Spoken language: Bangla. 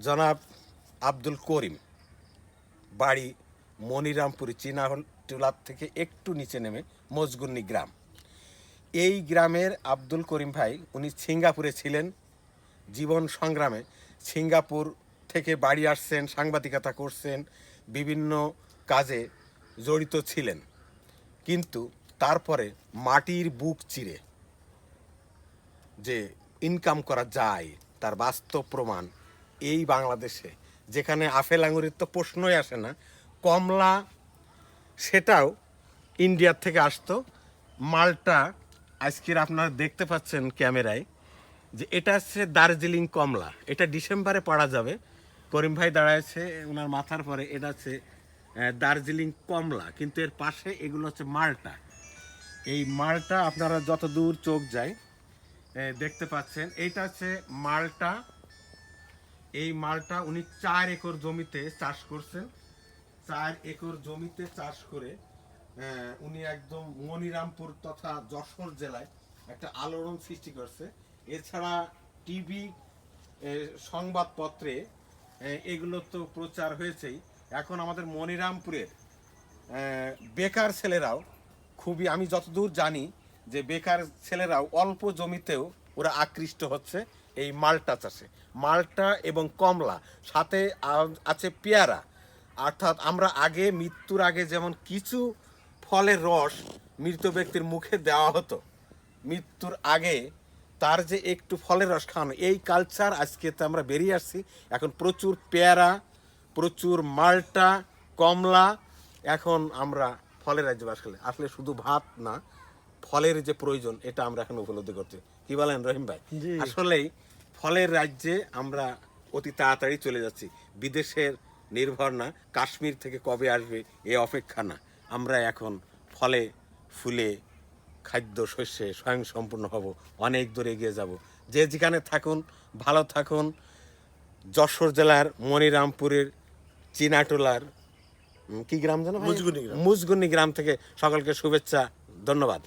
জনাব আব্দুল করিম। বাড়ি মনিরামপুরি, চীনা টিলার থেকে একটু নিচে নেমে মজগুন্নি গ্রাম। এই গ্রামের আব্দুল করিম ভাই, উনি সিঙ্গাপুরে ছিলেন। জীবন সংগ্রামে সিঙ্গাপুর থেকে বাড়ি আসছেন, সাংবাদিকতা করছেন, বিভিন্ন কাজে জড়িত ছিলেন। কিন্তু তারপরে মাটির বুক চিরে যে ইনকাম করা যায়, তার বাস্তব প্রমাণ এই বাংলাদেশে, যেখানে আপেল আঙুরের তো প্রশ্নই আসে না, কমলা সেটাও ইন্ডিয়ার থেকে আসতো। মালটা আজকের আপনারা দেখতে পাচ্ছেন ক্যামেরায় যে এটা হচ্ছে দার্জিলিং কমলা। এটা ডিসেম্বরে পড়া যাবে। করিম ভাই দাঁড়াইছে ওনার মাথার পরে এটা হচ্ছে দার্জিলিং কমলা। কিন্তু এর পাশে এগুলো হচ্ছে মালটা। এই মালটা আপনারা যত দূর চোখ যায় দেখতে পাচ্ছেন। এইটা হচ্ছে মালটা এই মালটা উনি চার একর জমিতে চাষ করছেন। চার একর জমিতে চাষ করে উনি একদম মনিরামপুর তথা যশোর জেলায় একটা আলোড়ন সৃষ্টি করছে। এছাড়া টিভি সংবাদপত্রে এগুলো তো প্রচার হয়েছেই। এখন আমাদের মনিরামপুরের বেকার ছেলেরাও খুবই, আমি যতদূর জানি যে বেকার ছেলেরাও অল্প জমিতেও ওরা আকৃষ্ট হচ্ছে। এই মালটা চাষে মালটা এবং কমলা, সাথে আছে পেয়ারা। অর্থাৎ আমরা আগে, মৃত্যুর আগে যেমন কিছু ফলের রস মৃত ব্যক্তির মুখে দেওয়া হতো, মৃত্যুর আগে তার যে একটু ফলের রস খাওয়ানো, এই কালচার আজকে তো আমরা বেরিয়ে আসছি। এখন প্রচুর পেয়ারা, প্রচুর মালটা, কমলা, এখন আমরা ফলের রাজ্যে বাস করি আসলে শুধু ভাত না ফলের যে প্রয়োজন এটা আমরা এখন উপলব্ধি করছি। কি বলেন রহিম ভাই। আসলেই ফলের রাজ্যে আমরা অতি তাড়াতাড়ি চলে যাচ্ছি। বিদেশের নির্ভর না কাশ্মীর থেকে কবে আসবে এ অপেক্ষা না। আমরা এখন ফলে ফুলে খাদ্য শস্যে স্বয়ং সম্পূর্ণ হব অনেক দূর এগিয়ে যাব। যে যেখানে থাকুন ভালো থাকুন। যশোর জেলার মনিরামপুরের চিনাটোলার কি গ্রাম জানো। মুজগুনি গ্রাম থেকে সকলকে শুভেচ্ছা ধন্যবাদ।